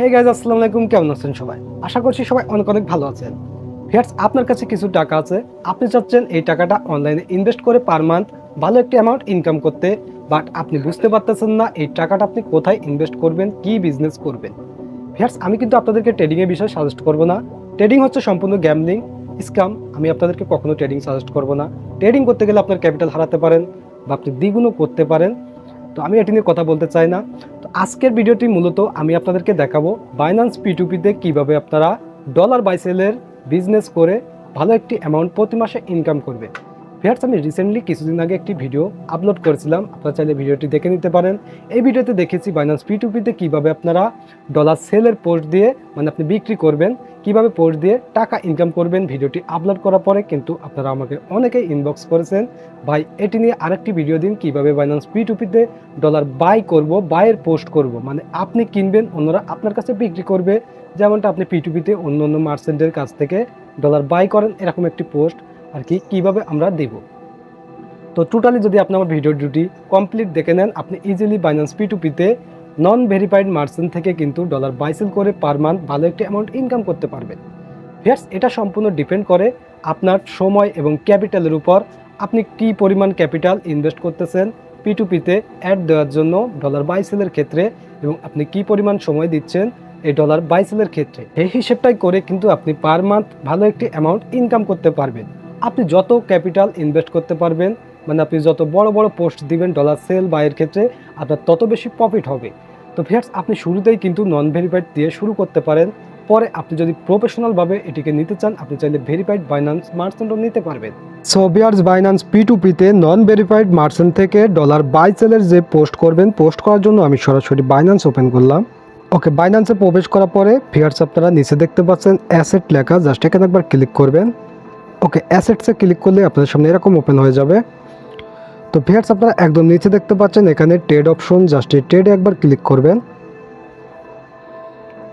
Hey guys আসসালামু আলাইকুম। কেমন আছেন সবাই? আশা করছি সবাই অনেক অনেক ভালো আছেন। ভিয়ার্স আপনার কাছে কিছু টাকা আছে। আপনি চাচ্ছেন এই টাকাটা অনলাইনে ইনভেস্ট করে পার মান্থ ভালো একটি অ্যামাউন্ট ইনকাম করতে বাট আপনি বুঝতে পারতেছেন না এই টাকাটা আপনি কোথায় ইনভেস্ট করবেন, কি বিজনেস করবেন। ভিয়ার্স আমি কিন্তু আপনাদেরকে ট্রেডিংয়ের বিষয়ে সাজেস্ট করব না। ট্রেডিং হচ্ছে সম্পূর্ণ গ্যামলিং স্কাম আমি আপনাদেরকে কখনো ট্রেডিং সাজেস্ট করব না। ট্রেডিং করতে গেলে আপনার ক্যাপিটাল হারাতে পারেন, বা আপনি দ্বিগুণও করতে পারেন। তো আমি এটি নিয়ে কথা বলতে চাই না। আজকের ভিডিওটি মূলত আমি আপনাদেরকে দেখাবো বাইন্যান্স পিটুপিতে কীভাবে আপনারা ডলার বাইসেলের বিজনেস করে ভালো একটি অ্যামাউন্ট প্রতি মাসে ইনকাম করবে। ভিয়ার্স আমি রিসেন্টলি কিছুদিন আগে একটি ভিডিও আপলোড করেছিলাম। আপনারা চাইলে ভিডিওটি দেখে নিতে পারেন। এই ভিডিওতে দেখেছি বাইন্যান্স পিটুপিতে কীভাবে আপনারা ডলার সেলের পোস্ট দিয়ে মানে আপনি বিক্রি করবেন, কীভাবে পোস্ট দিয়ে টাকা ইনকাম করবেন ভিডিওটি আপলোড করার পরে কিন্তু আপনারা আমাকে অনেকেই ইনবক্স করেছেন। ভাই, এটি নিয়ে আরেকটি ভিডিও দিন, কীভাবে বাইন্যান্স পিটুপিতে ডলার বাই করব বাইয়ের পোস্ট করব। মানে আপনি কিনবেন, অন্যরা আপনার কাছে বিক্রি করবে। যেমনটা আপনি পি পিটুপিতে অন্য অন্য মার্চেন্টের কাছ থেকে ডলার বাই করেন, এরকম একটি পোস্ট আর কি, কীভাবে আমরা দেব? তো টোটালি যদি আপনি আমার ভিডিও ডিউটি কমপ্লিট দেখে নেন, আপনি ইজিলি বাইন্যান্স পিটুপিতে নন ভেরিফাইড মার্চেন্ট থেকে কিন্তু ডলার বাইসেল করে পার মান্থ ভালো একটি অ্যামাউন্ট ইনকাম করতে পারবেন। ফিয়ার্স এটা সম্পূর্ণ ডিপেন্ড করে আপনার সময় এবং ক্যাপিটালের উপর আপনি কি পরিমাণ ক্যাপিটাল ইনভেস্ট করতেছেন পিটুপিতে অ্যাড দেওয়ার জন্য ডলার বাইসেলের ক্ষেত্রে এবং আপনি কি পরিমাণ সময় দিচ্ছেন এই ডলার বাইসেলের ক্ষেত্রে। এই হিসেবটাই করে কিন্তু আপনি পার মান্থ ভালো একটি অ্যামাউন্ট ইনকাম করতে পারবেন। আপনি যত ক্যাপিটাল ইনভেস্ট করতে পারবেন মানে আপনি যত বড় বড় পোস্ট দিবেন ডলার সেল বাইয়ের ক্ষেত্রে, আপনার তত বেশি প্রফিট হবে। তো ভিয়ার্স আপনি শুরুতেই কিন্তু নন ভেরিফাইড দিয়ে শুরু করতে পারেন। পরে আপনি যদি প্রফেশনালভাবে এটিকে নিতে চান, আপনি চাইলে ভেরিফাইড বাইন্যান্স মার্চেন্টও নিতে পারবেন। So viewers Binance P to পিতে নন ভেরিফাইড মার্চেন্ট থেকে ডলার বাই সেলের যে পোস্ট করবেন পোস্ট করার জন্য আমি সরাসরি বাইন্যান্স ওপেন করলাম। ওকে বাইন্যান্সে প্রবেশ করার পরে ফিয়ার্স আপনারা নিচে দেখতে পাচ্ছেন অ্যাসেট লেখা জাস্ট এখানে একবার ক্লিক করবেন। ওকে অ্যাসেটসে ক্লিক করলে আপনাদের সামনে এরকম ওপেন হয়ে যাবে। তো ভিয়ার্স আপনারা একদম নিচে দেখতে পাচ্ছেন, এখানে ট্রেড অপশন জাস্ট এই ট্রেডে একবার ক্লিক করবেন।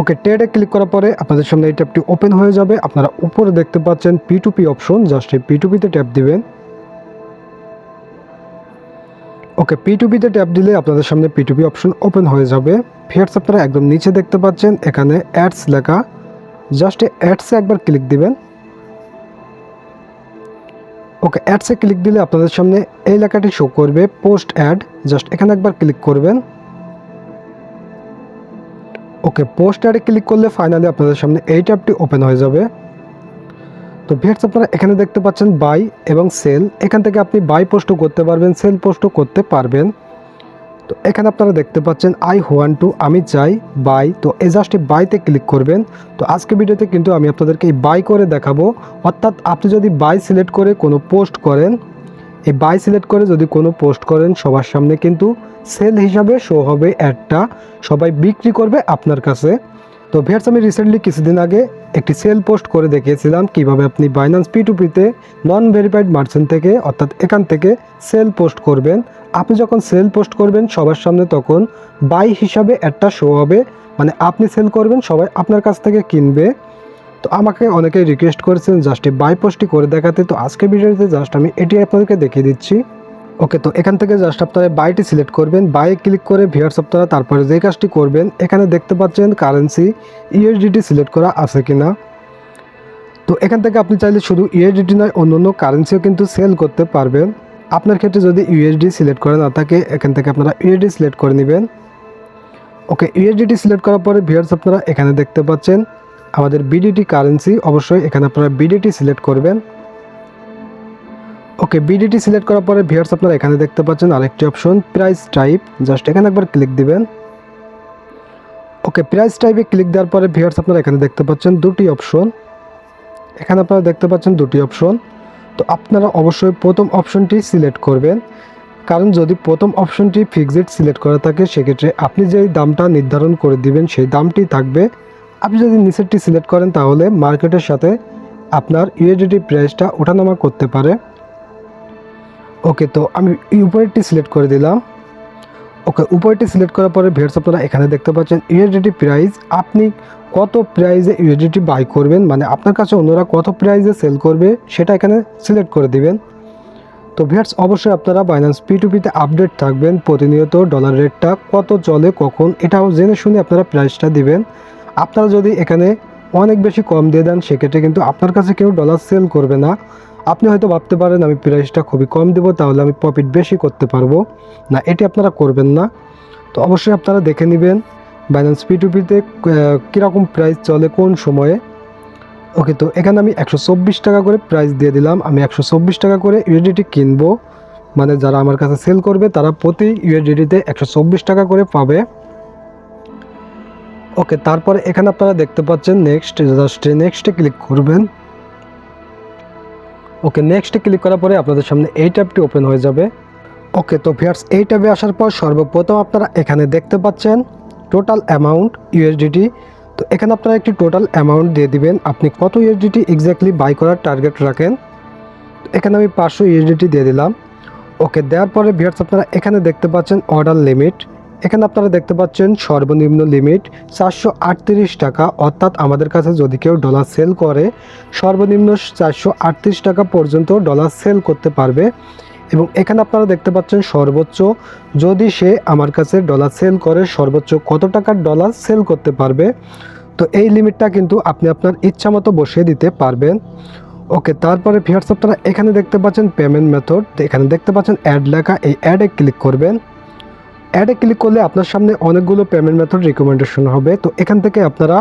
ওকে ট্রেডে ক্লিক করার পরে আপনাদের সামনে এই ট্যাবটি ওপেন হয়ে যাবে। আপনারা উপরে দেখতে পাচ্ছেন P to P option just এই পি টু পিতে ট্যাপ দিবেন। ওকে পি টু পিতে ট্যাপ দিলে আপনাদের সামনে P to P option open হয়ে যাবে। ফিয়ার্স আপনারা একদম নিচে দেখতে পাচ্ছেন, এখানে অ্যাডস লেখা। জাস্ট অ্যাডসে একবার ক্লিক দিবেন। ওকে অ্যাডসে ক্লিক দিলে আপনাদের সামনে এই লেখাটি শো করবে পোস্ট অ্যাড জাস্ট এখানে একবার ক্লিক করবেন। ওকে পোস্ট অ্যাডে ক্লিক করলে ফাইনালি আপনাদের সামনে এই ট্যাবটি ওপেন হয়ে যাবে। তো ভিয়ার্স আপনারা এখানে দেখতে পাচ্ছেন বাই এবং সেল এখান থেকে আপনি বাই পোস্টও করতে পারবেন সেল পোস্টও করতে পারবেন। তো এখানে আপনারা দেখতে পাচ্ছেন আই ওয়ান টু আমি চাই বাই তো এই জাস্ট বাইতে ক্লিক করবেন। তো আজকে ভিডিওতে কিন্তু আমি আপনাদেরকে এই বাই করে দেখাবো। অর্থাৎ আপনি যদি বাই সিলেক্ট করে কোনো পোস্ট করেন, এই বাই সিলেক্ট করে যদি কোনো পোস্ট করেন, সবার সামনে কিন্তু সেল হিসাবে শো হবে অ্যাডটা সবাই বিক্রি করবে আপনার কাছে। তো ভিয়ার্স আমি রিসেন্টলি কিছুদিন আগে একটি সেল পোস্ট করে দেখিয়েছিলাম, কীভাবে আপনি বাইন্যান্স পি টু পিতে নন ভেরিফাইড মার্চেন্ট থেকে, অর্থাৎ এখান থেকে সেল পোস্ট করবেন। আপনি যখন সেল পোস্ট করবেন সবার সামনে তখন বাই হিসাবে একটা শো হবে। মানে আপনি সেল করবেন, সবাই আপনার কাছ থেকে কিনবে। তো আমাকে অনেকেই রিকোয়েস্ট করেছেন জাস্ট এই বাই পোস্টটি করে দেখাতে। তো আজকে ভিডিওতে জাস্ট আমি এটি আপনাদেরকে দেখিয়ে দিচ্ছি। ওকে তো এখান থেকে জাস্ট আপনারা বাইটি সিলেক্ট করবেন। বাইয়ে ক্লিক করে ভিয়ার্স আপনারা তারপরে যে কাজটি করবেন, এখানে দেখতে পাচ্ছেন কারেন্সি ইউএসডিটি সিলেক্ট করা আছে কি না তো এখান থেকে আপনি চাইলে শুধু ইউএসডিটি নয় অন্য অন্য কারেন্সিও কিন্তু সেল করতে পারবেন। আপনার ক্ষেত্রে যদি ইউএসডি সিলেক্ট করা না থাকে, এখান থেকে আপনারা ইউএসডি সিলেক্ট করে নেবেন। ওকে ইউএসডিটি সিলেক্ট করার পরে ভিয়ার্স আপনারা এখানে দেখতে পাচ্ছেন, আমাদের বিডিটি কারেন্সি অবশ্যই এখানে আপনারা বিডিটি সিলেক্ট করবেন। ওকে বিডিটি সিলেক্ট করার পরে ভিয়ার্স আপনারা এখানে দেখতে পাচ্ছেন আরেকটি অপশন প্রাইস টাইপ জাস্ট এখানে একবার ক্লিক দিবেন। ওকে প্রাইস টাইপে ক্লিক দেওয়ার পরে ভিয়ার্স আপনারা এখানে দেখতে পাচ্ছেন দুটি অপশন এখানে আপনারা দেখতে পাচ্ছেন দুটি অপশন তো আপনারা অবশ্যই প্রথম অপশনটি সিলেক্ট করবেন। কারণ যদি প্রথম অপশনটি ফিক্সড সিলেক্ট করা থাকে, সেক্ষেত্রে আপনি যেই দামটা নির্ধারণ করে দিবেন, সেই দামটি থাকবে। আপনি যদি নিচেরটি সিলেক্ট করেন, তাহলে মার্কেটের সাথে আপনার ইউএডিটি প্রাইসটা ওঠানামা করতে পারে। ওকে, তো আমি উপরেরটি সিলেক্ট করে দিলাম। ওকে উপরেরটি সিলেক্ট করার পরে ভিয়ার্স আপনারা এখানে দেখতে পাচ্ছেন ইউএডিটি প্রাইস আপনি কত প্রাইসে ইউএডিটি বাই করবেন? মানে আপনার কাছে অন্যরা কত প্রাইসে সেল করবে? সেটা এখানে সিলেক্ট করে দিবেন। তো ভিয়ার্স অবশ্যই আপনারা বাইন্যান্স পি টু পিতে আপডেট থাকবেন। প্রতিনিয়ত ডলার রেটটা কত চলে, কখন, এটাও জেনে শুনে আপনারা প্রাইসটা দিবেন। আপনারা যদি এখানে অনেক বেশি কম দিয়ে দেন, সেক্ষেত্রে কিন্তু আপনার কাছে কেউ ডলার সেল করবে না। আপনি হয়তো ভাবতে পারেন, আমি প্রাইসটা খুবই কম দেবো, তাহলে আমি প্রফিট বেশি করতে পারব। না, এটি আপনারা করবেন না। তো অবশ্যই আপনারা দেখে নেবেন বাইন্যান্স পি টু পিতে কীরকম প্রাইস চলে কোন সময়ে। ওকে তো এখানে আমি একশো চব্বিশ টাকা করে প্রাইস দিয়ে দিলাম। আমি একশো চব্বিশ টাকা করে ইউএডিটি কিনবো। মানে যারা আমার কাছে সেল করবে, তারা প্রতি ইউএডিটিতে একশো চব্বিশ টাকা করে পাবে। ওকে তারপরে এখানে আপনারা দেখতে পাচ্ছেন নেক্সট জাস্ট নেক্সটে ক্লিক করবেন। ওকে নেক্সটে ক্লিক করার পরে আপনাদের সামনে এই ট্যাবটি ওপেন হয়ে যাবে। ওকে, তো ভিয়ার্স এই ট্যাবে আসার পর সর্বপ্রথম আপনারা এখানে দেখতে পাচ্ছেন টোটাল অ্যামাউন্ট ইউএসডিটি তো এখানে আপনারা একটি টোটাল অ্যামাউন্ট দিয়ে দিবেন। আপনি কত ইউএসডিটি এক্স্যাক্টলি বাই করার টার্গেট রাখেন? এখানে আমি পাঁচশো ইউএসডিটি দিয়ে দিলাম। ওকে, দেওয়ার পরে ভিয়ার্স আপনারা এখানে দেখতে পাচ্ছেন অর্ডার লিমিট এখানে আপনারা দেখতে পাচ্ছেন সর্বনিম্ন লিমিট চারশো আটত্রিশ টাকা। অর্থাৎ আমাদের কাছে যদি কেউ ডলার সেল করে, সর্বনিম্ন চারশো আটত্রিশ টাকা পর্যন্ত ডলার সেল করতে পারবে। এবং এখানে আপনারা দেখতে পাচ্ছেন সর্বোচ্চ, যদি সে আমার কাছে ডলার সেল করে, সর্বোচ্চ কত টাকার ডলার সেল করতে পারবে? তো এই লিমিটটা কিন্তু আপনি আপনার ইচ্ছা মতো বসিয়ে দিতে পারবেন। ওকে, তারপরে ভিয়ার্স আপনারা এখানে দেখতে পাচ্ছেন পেমেন্ট মেথড এখানে দেখতে পাচ্ছেন অ্যাড লেখা। এই অ্যাডে ক্লিক করবেন। অ্যাডে ক্লিক করলে আপনার সামনে অনেকগুলো পেমেন্ট মেথড রিকমেন্ডেশন হবে। তো এখান থেকে আপনারা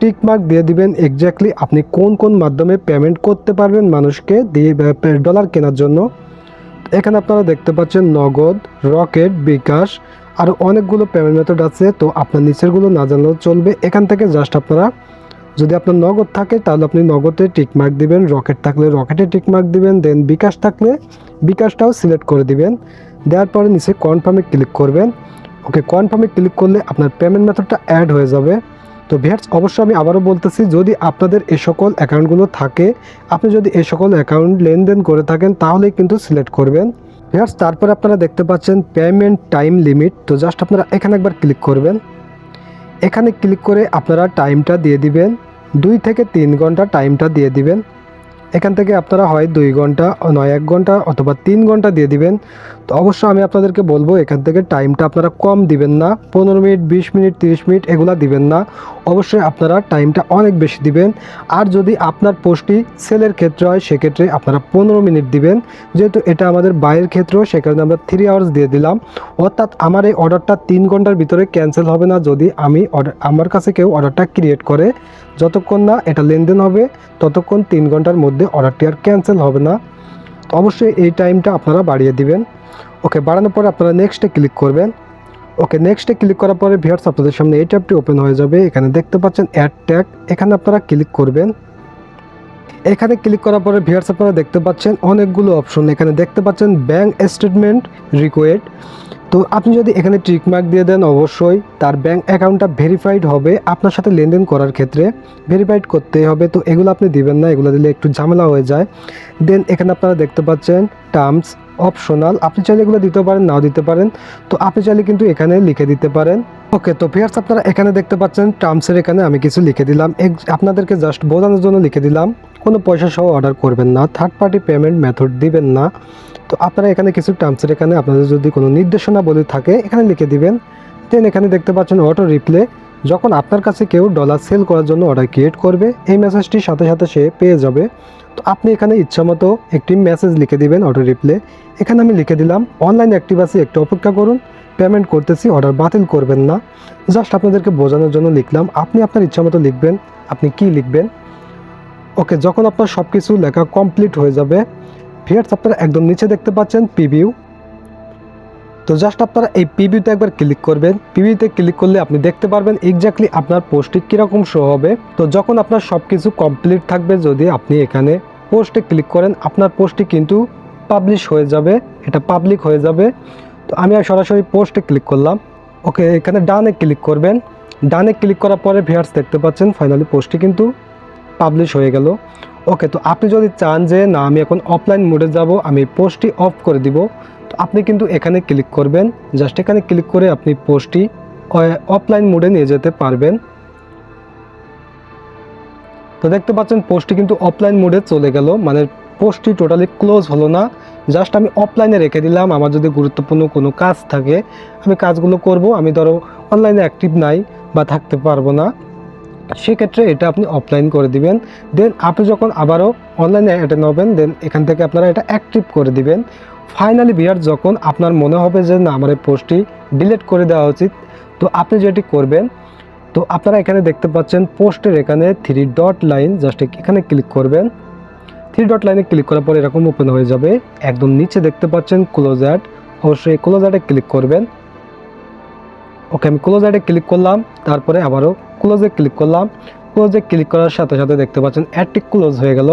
টিক মার্ক দিয়ে দিবেন এক্স্যাক্টলি আপনি কোন কোন মাধ্যমে পেমেন্ট করতে পারবেন মানুষকে দিয়ে ডলার কেনার জন্য। এখানে আপনারা দেখতে পাচ্ছেন নগদ রকেট বিকাশ আরও অনেকগুলো পেমেন্ট মেথড আছে। তো আপনার নিচেরগুলো না জানলেও চলবে। এখান থেকে জাস্ট আপনারা যদি আপনার নগদ থাকে তাহলে আপনি নগদে টিক মার্ক দিবেন রকেট থাকলে রকেটে টিক মার্ক দিবেন দেন বিকাশ থাকলে বিকাশটাও সিলেক্ট করে দিবেন। দেওয়ার পরে নিচে কনফার্মে ক্লিক করবেন। ওকে কনফার্মে ক্লিক করলে আপনার পেমেন্ট মেথডটা অ্যাড হয়ে যাবে। তো ভিয়ার্স, অবশ্যই আমি আবারও বলতেছি, যদি আপনাদের এ সকল অ্যাকাউন্টগুলো থাকে, আপনি যদি এ সকল অ্যাকাউন্ট লেনদেন করে থাকেন, তাহলেই কিন্তু সিলেক্ট করবেন। ভিয়ার্স, তারপরে আপনারা দেখতে পাচ্ছেন পেমেন্ট টাইম লিমিট তো জাস্ট আপনারা এখানে একবার ক্লিক করবেন। এখানে ক্লিক করে আপনারা টাইমটা দিয়ে দিবেন, দুই থেকে তিন ঘণ্টা টাইমটা দিয়ে দিবেন। এখান থেকে আপনারা হয় দুই ঘণ্টা, নয় এক ঘণ্টা অথবা তিন ঘণ্টা দিয়ে দিবেন। অবশ্যই আমি আপনাদেরকে বলব, এখান থেকে টাইমটা আপনারা কম দিবেন না। পনেরো মিনিট, বিশ মিনিট, তিরিশ মিনিট এগুলা দিবেন না। অবশ্যই আপনারা টাইমটা অনেক বেশি দিবেন। আর যদি আপনার পোস্টটি সেলের ক্ষেত্রে হয়, সেক্ষেত্রে আপনারা পনেরো মিনিট দিবেন। যেহেতু এটা আমাদের বাইরের ক্ষেত্রেও সে কারণে আমরা থ্রি আওয়ার্স দিয়ে দিলাম। অর্থাৎ আমার এই অর্ডারটা তিন ঘণ্টার ভিতরে ক্যান্সেল হবে না যদি আমি অর্ডার আমার কাছে কেউ অর্ডারটা ক্রিয়েট করে। যতক্ষণ না এটা লেনদেন হবে, ততক্ষণ তিন ঘণ্টার মধ্যে অর্ডারটি আর ক্যান্সেল হবে না। অবশ্যই এই টাইমটা আপনারা বাড়িয়ে দিবেন। ওকে বাড়ানোর পরে আপনারা নেক্সটে ক্লিক করবেন। ওকে নেক্সটে ক্লিক করার পরে ভিয়ার্স আপনাদের সামনে এই ট্যাবটি ওপেন হয়ে যাবে। এখানে দেখতে পাচ্ছেন অ্যাড ট্যাগ এখানে আপনারা ক্লিক করবেন। এখানে ক্লিক করার পরে ভিয়ার্স আপনারা দেখতে পাচ্ছেন অনেকগুলো অপশন এখানে দেখতে পাচ্ছেন ব্যাঙ্ক স্টেটমেন্ট রিকোয়েড তো আপনি যদি এখানে ট্রিক মার্ক দিয়ে দেন, অবশ্যই তার ব্যাঙ্ক অ্যাকাউন্টটা ভেরিফাইড হবে আপনার সাথে লেনদেন করার ক্ষেত্রে। ভেরিফাইড করতে হবে। তো এগুলো আপনি দিবেন না, এগুলো দিলে একটু ঝামেলা হয়ে যায়। দেন এখানে আপনারা দেখতে পাচ্ছেন টার্মস অপশনাল আপনি চাইলে এগুলো দিতে পারেন, নাও দিতে পারেন। তো আপনি চাইলে কিন্তু এখানে লিখে দিতে পারেন। ওকে তো ফিয়ার্স আপনারা এখানে দেখতে পাচ্ছেন টার্মসের এখানে আমি কিছু লিখে দিলাম। আপনাদেরকে জাস্ট বোঝানোর জন্য লিখে দিলাম। কোনো পয়সা সহ অর্ডার করবেন না। থার্ড পার্টি পেমেন্ট মেথড দিবেন না। তো আপনারা এখানে কিছু টার্মসের এখানে আপনাদের যদি কোনো নির্দেশনা বলে থাকে, এখানে লিখে দিবেন। দেন এখানে দেখতে পাচ্ছেন অটো রিপ্লে যখন আপনার কাছে কেউ ডলার সেল করার জন্য অর্ডার ক্রিয়েট করবে, এই মেসেজটির সাথে সাথে সে পেয়ে যাবে। তো আপনি এখানে ইচ্ছামতো একটি মেসেজ লিখে দিবেন অটো রিপ্লে এখানে আমি লিখে দিলাম অনলাইন অ্যাক্টিভ একটু অপেক্ষা করুন পেমেন্ট করতেছি অর্ডার বাতিল করবেন না। জাস্ট আপনাদেরকে বোঝানোর জন্য লিখলাম, আপনি আপনার ইচ্ছামতো লিখবেন, আপনি কি লিখবেন? ওকে যখন আপনার সব কিছু লেখা কমপ্লিট হয়ে যাবে ভিয়ার্স আপনারা একদম নিচে দেখতে পাচ্ছেন প্রিভিউ তো জাস্ট আপনারা এই প্রিভিউতে একবার ক্লিক করবেন। প্রিভিউতে ক্লিক করলে আপনি দেখতে পারবেন এক্স্যাক্টলি আপনার পোস্টটি কীরকম শো হবে। তো যখন আপনার সব কিছু কমপ্লিট থাকবে, যদি আপনি এখানে পোস্টে ক্লিক করেন, আপনার পোস্টটি কিন্তু পাবলিশ হয়ে যাবে। এটা পাবলিক হয়ে যাবে। তো আমি আর সরাসরি পোস্টে ক্লিক করলাম। ওকে এখানে ডানে ক্লিক করবেন। ডানে ক্লিক করার পরে ভিয়ার্স দেখতে পাচ্ছেন ফাইনালি পোস্টটি কিন্তু পাবলিশ হয়ে গেল। ওকে তো আপনি যদি চান যে, না, আমি এখন অফলাইন মোডে যাব, আমি পোস্টটি অফ করে দিব আপনি কিন্তু এখানে ক্লিক করবেন। জাস্ট এখানে ক্লিক করে আপনি পোস্টটি অফলাইন মোডে নিয়ে যেতে পারবেন। তো দেখতে পাচ্ছেন পোস্টটি কিন্তু অফলাইন মোডে চলে গেল। মানে পোস্টটি টোটালি ক্লোজ হলো না। জাস্ট আমি অফলাইনে রেখে দিলাম। আমার যদি গুরুত্বপূর্ণ কোনো কাজ থাকে, আমি কাজগুলো করব। আমি ধরো অনলাইনে অ্যাক্টিভ নাই বা থাকতে পারব না। সেক্ষেত্রে এটা আপনি অফলাইন করে দিবেন। দেন আপনি যখন আবারও অনলাইনে অ্যাটেন্ড হবেন দেন এখান থেকে আপনারা এটা অ্যাক্টিভ করে দিবেন। ফাইনালি বিয়ার যখন আপনার মনে হবে যে না, আমার এই পোস্টটি ডিলিট করে দেওয়া উচিত, তো আপনি যেটি করবেন, তো আপনারা এখানে দেখতে পাচ্ছেন পোস্টের এখানে থ্রি ডট লাইন জাস্ট এখানে ক্লিক করবেন। থ্রি ডট লাইনে ক্লিক করার পর এরকম ওপেন হয়ে যাবে। একদম নিচে দেখতে পাচ্ছেন ক্লোজ অ্যাড অবশ্যই ক্লোজ অ্যাডে ক্লিক করবেন। ওকে আমি ক্লোজ অ্যাডে ক্লিক করলাম, তারপরে আবারও ক্লোজে ক্লিক করলাম। ক্লোজে ক্লিক করার সাথে সাথে দেখতে পাচ্ছেন অ্যাডটি ক্লোজ হয়ে গেল।